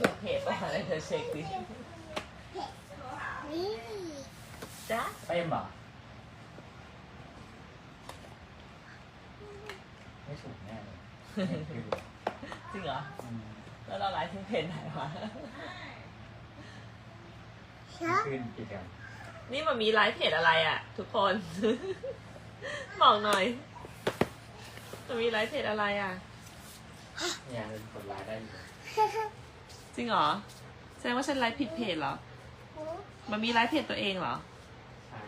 ไลฟ์ถูกเพจป่ะอะไรเธอเช็คดินี่จ้าเต็มเหรอไม่ถูกแน่เลยไม่ถูกจริงเหรอ อืมแล้วเราไลฟ์ที่เพจไหนวะชอบขึ้นกี่กันนี่มันมีไลฟ์เพจอะไรอะ ทุกคน บอกหน่อยมันมีไลฟ์เพจอะไรอะ เนี่ยกดไลค์ได้อยู่ จริงเหรอ แสดงว่าฉันไลฟ์ผิดเพจเหรอ มันมีไลฟ์เพจตัวเองเหรอ ใช่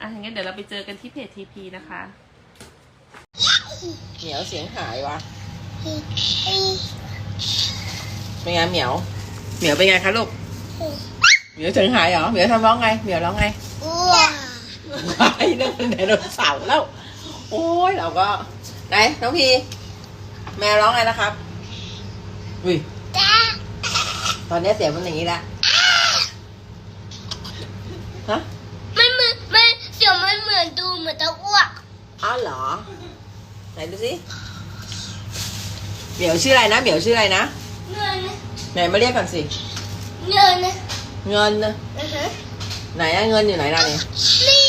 อะงั้นเดี๋ยวเราไปเจอกันที่เพจทีพีนะคะ เหมียวเสียงหายวะเป็นไงเหมียว เหมียวเป็นไงคะลูก เหมียวเสียงหายเหรอ เหมียวทำร้องไง เหมียวร้องไงอ้วไอ้เรื่องไดโนเสาร์แล้ว โอ้ยเราก็ ไหนน้องพี แมวร้องไงนะครับ อุ้ยจ้า ตอนนี้เสียงมันอย่างนี้แล้วฮะมันเหมือนมันเสียงมันเหมือนดูเหมือนจะอ้วกอ้าวเหรอ ไหนดูสิเหมียวชื่ออะไรนะเหมียวชื่ออะไรนะเงินไหนมาเรียกก่อนสิเงินเงินนะอือฮะไหนอะเงินอยู่ไหนล่ะเนี่ยนี่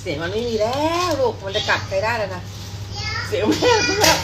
เสียงมันไม่มีแล้วลูกมันจะกัดใครได้แล้วนะเสียงแม่ก็แบบ